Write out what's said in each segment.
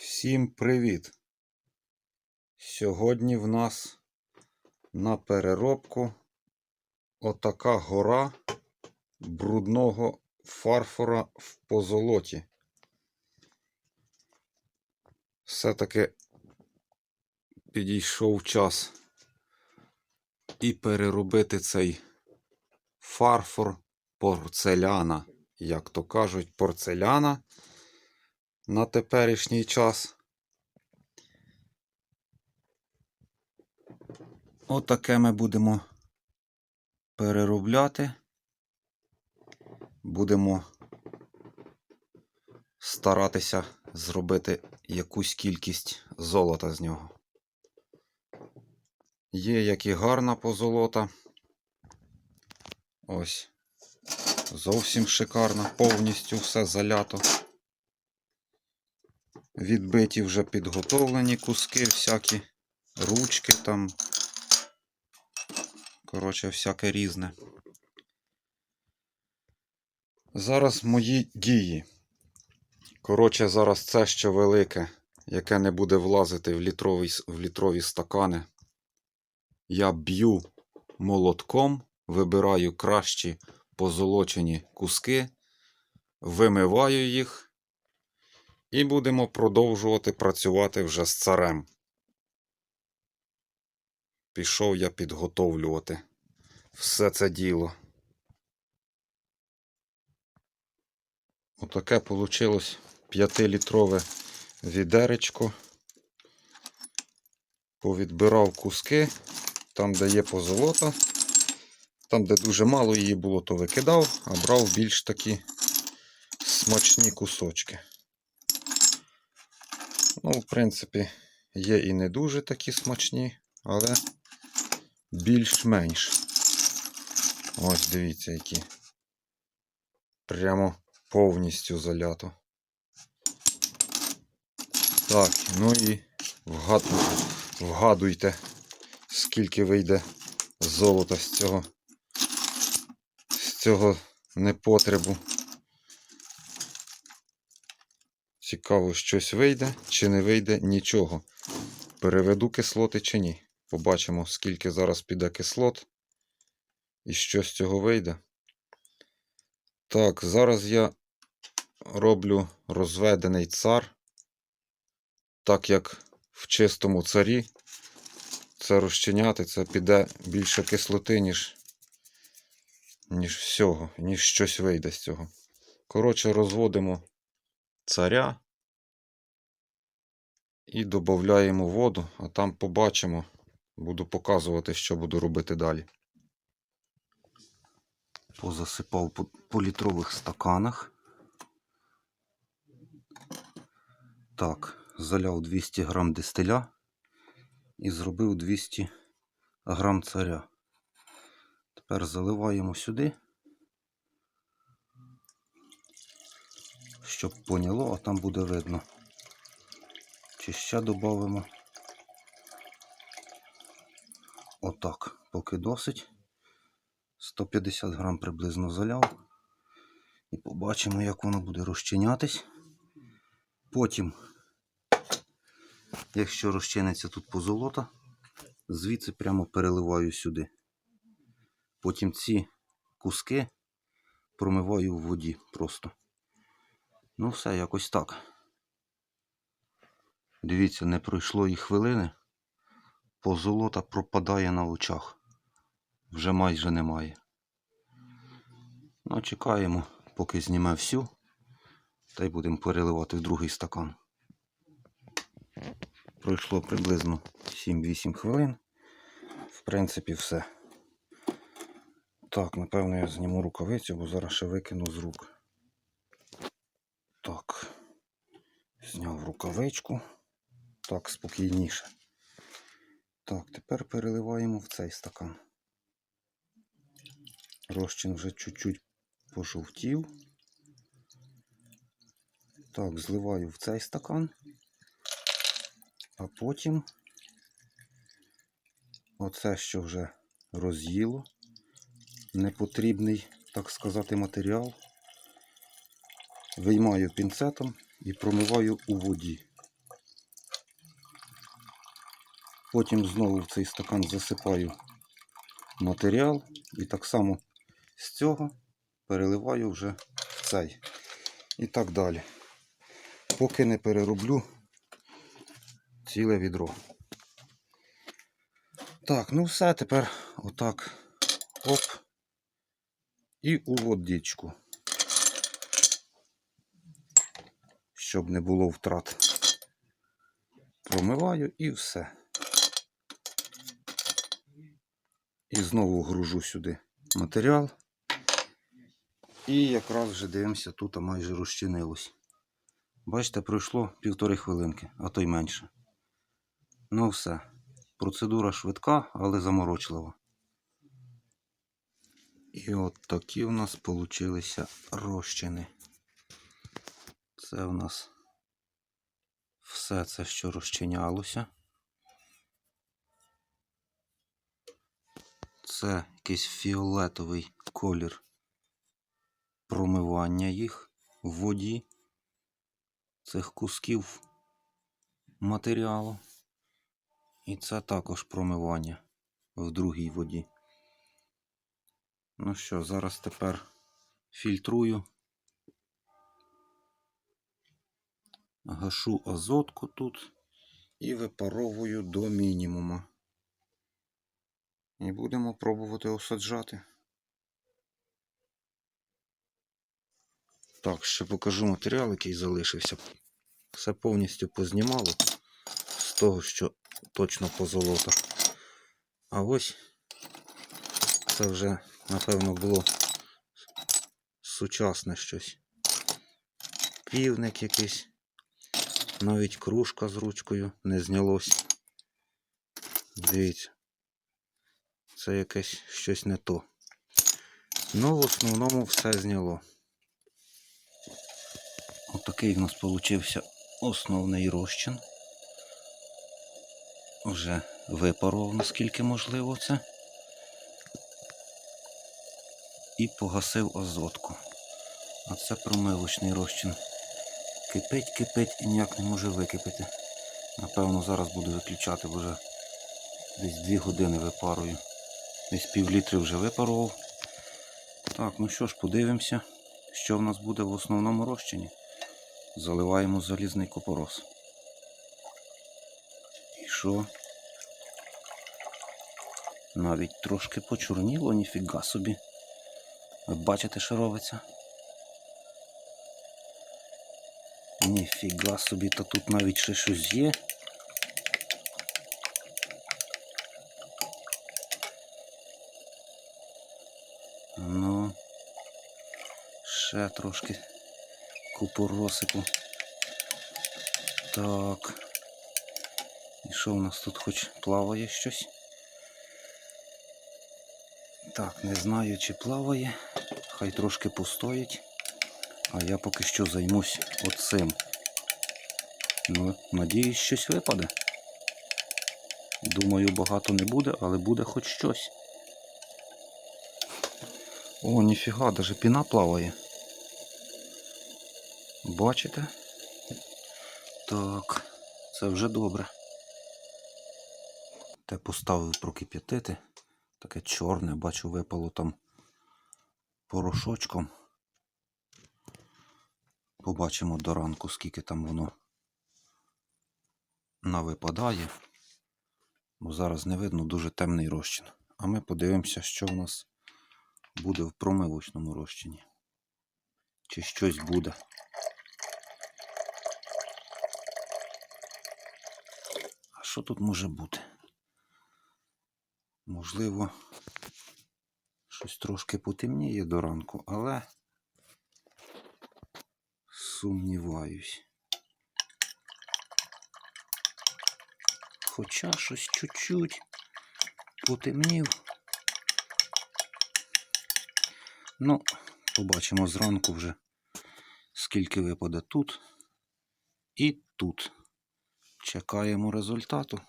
Всім привіт! Сьогодні в нас на переробку отака гора брудного фарфора в позолоті. Все-таки підійшов час і переробити цей фарфор порцеляна, як то кажуть, порцеляна на теперішній час. Отаке ми будемо переробляти. Будемо старатися зробити якусь кількість золота з нього. Є як і гарна позолота. Ось. Зовсім шикарна, повністю все залято. Відбиті вже підготовлені куски всякі, ручки там. Коротше, всяке різне. Зараз мої дії. Коротше, зараз це ще велике, яке не буде влазити в літрові, в літрові стакани. Я б'ю молотком, вибираю кращі позолочені куски, вимиваю їх. І будемо продовжувати працювати вже з царем. Пішов я підготовлювати все це діло. Отаке вийшло 5-літрове відеречко. Повідбирав куски, там, де є позолота. Там, де дуже мало її було, то викидав, а брав більш такі смачні кусочки. Ну, в принципі, є і не дуже такі смачні, але більш-менш. Ось дивіться, які. Прямо повністю залято. Так, ну і вгад... вгадуйте, скільки вийде золота з цього, з цього непотребу. Цікаво, щось вийде чи не вийде нічого. Переведу кислоти чи ні. Побачимо, скільки зараз піде кислот. І що з цього вийде. Так, зараз я роблю розведений цар. Так як в чистому царі це розчиняти, це піде більше кислоти, ніж, ніж всього, ніж щось вийде з цього. Коротше, розводимо царя і додаємо воду, а там побачимо, буду показувати, що буду робити далі. Позасипав по, по літрових стаканах. Так, заляв 200 грам дистиля і зробив 200 грам царя. Тепер заливаємо сюди. Щоб поняло, а там буде видно. Чи ще додамо. Отак, поки досить. 150 грам приблизно заляв. І побачимо, як воно буде розчинятись. Потім, якщо розчиниться тут позолота, звідси прямо переливаю сюди. Потім ці куски промиваю в воді просто. Ну, все, якось так. Дивіться, не пройшло і хвилини. Позолота пропадає на очах. Вже майже немає. Ну, чекаємо, поки зніме всю. Та й будемо переливати в другий стакан. Пройшло приблизно 7-8 хвилин. В принципі, все. Так, напевно, я зніму рукавицю, бо зараз ще викину з рук. Так, зняв рукавичку. Так, спокійніше. Так, тепер переливаємо в цей стакан. Розчин вже чуть-чуть пожовтів. Так, зливаю в цей стакан, а потім оце, що вже роз'їло, непотрібний, так сказати, матеріал виймаю пінцетом і промиваю у воді. Потім знову в цей стакан засипаю матеріал і так само з цього переливаю вже в цей. І так далі. Поки не перероблю ціле відро. Так, ну все, тепер отак. Оп. І у водичку. Щоб не було втрат. Промиваю і все. І знову гружу сюди матеріал. І якраз вже дивимося, тут майже розчинилось. Бачите, пройшло півтори хвилинки, а то й менше. Ну все. Процедура швидка, але заморочлива. І от такі у нас получилися розчини. Це у нас все це, що розчинялося. Це якийсь фіолетовий колір промивання їх в воді цих кусків матеріалу. І це також промивання в другій воді. Ну що, зараз тепер фільтрую, гашу азотку тут і випаровую до мінімума. І будемо пробувати осаджати. Так, ще покажу матеріал, який залишився. Все повністю познімало з того, що точно позолота. А ось це вже, напевно, було сучасне щось. Півник якийсь. Навіть кружка з ручкою не знялось. Дивіться. Це якесь щось не то. Ну, в основному все зняло. Отакий в нас получився основний розчин. Вже випарував, наскільки можливо це. І погасив азотку. А це промивочний розчин. Кипить, кипить і ніяк не може википити. Напевно, зараз буду виключати, бо вже десь 2 години випарую. Десь пів літри вже випарував. Так, ну що ж, подивимося, що в нас буде в основному розчині. Заливаємо залізний купорос. І що? Навіть трошки почорніло, ніфіга собі. Ви бачите, що робиться? Ніфіга собі, та тут навіть ще щось є. Ну, ще трошки купоросику. Так. І що у нас тут хоч плаває щось? Так, не знаю, чи плаває. Хай трошки постоїть. А я поки що займусь оцим. Ну, надіюсь, щось випаде. Думаю, багато не буде, але буде хоч щось. О, ніфіга, даже піна плаває. Бачите? Так, це вже добре. Те поставив прокип'ятити. Таке чорне, бачу, випало там порошочком. Побачимо до ранку, скільки там воно навипадає. Бо зараз не видно дуже темний розчин. А ми подивимося, що в нас буде в промивочному розчині. Чи щось буде. А що тут може бути? Можливо, щось трошки потемніє до ранку, але сумніваюсь. Хоча щось чуть-чуть потемнів. Ну, побачимо зранку вже, скільки випаде тут і тут. Чекаємо результату.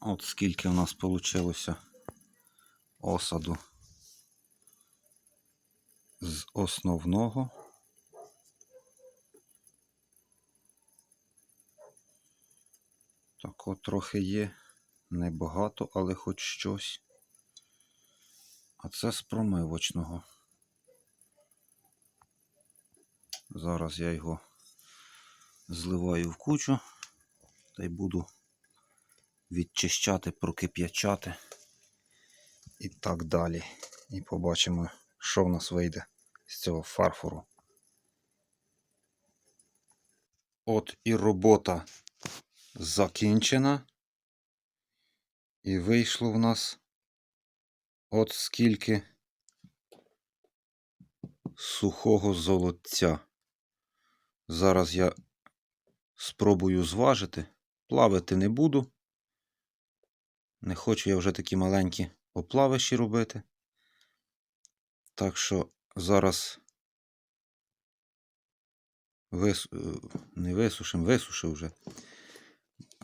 От скільки у нас вийшло осаду основного. Так от трохи є. Небагато, але хоч щось. А це з промивочного. Зараз я його зливаю в кучу та й буду відчищати, прокип'ячати і так далі. І побачимо, що в нас вийде з цього фарфору. От і робота закінчена. І вийшло в нас от скільки сухого золотця. Зараз я спробую зважити. Плавити не буду. Не хочу я вже такі маленькі оплавищі робити. Так що зараз вис... е, не висушим, висушив вже.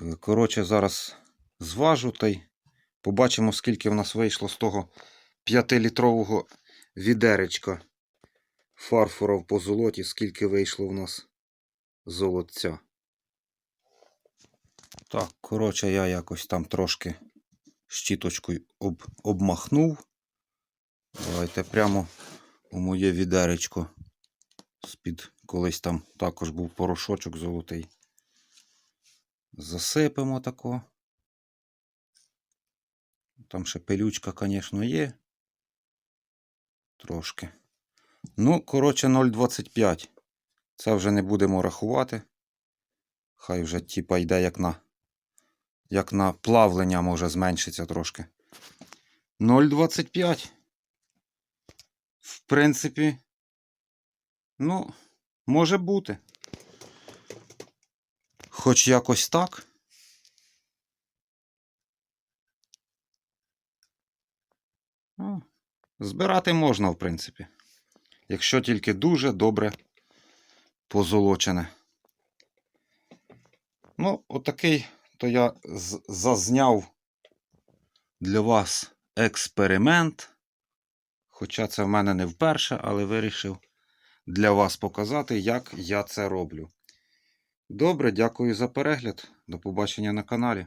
Е, Коротше, зараз зважу та й побачимо, скільки в нас вийшло з того 5-літрового відеречка фарфора в позолоті, скільки вийшло в нас золотця. Так, коротше, я якось там трошки щіточкою об, обмахнув. Давайте прямо у моє відеречко. З-під колись там також був порошочок золотий. Засипемо тако. Там ще пилючка, звісно, є. Трошки. Ну, коротше, 0,25. Це вже не будемо рахувати. Хай вже типа йде як на, як на плавлення може зменшиться трошки. 0,25. Принципі, ну, може бути. Хоч якось так. Ну, збирати можна, в принципі. Якщо тільки дуже добре позолочене. Ну, отакий то я зазняв для вас експеримент. Хоча це в мене не вперше, але вирішив для вас показати, як я це роблю. Добре, дякую за перегляд. До побачення на каналі.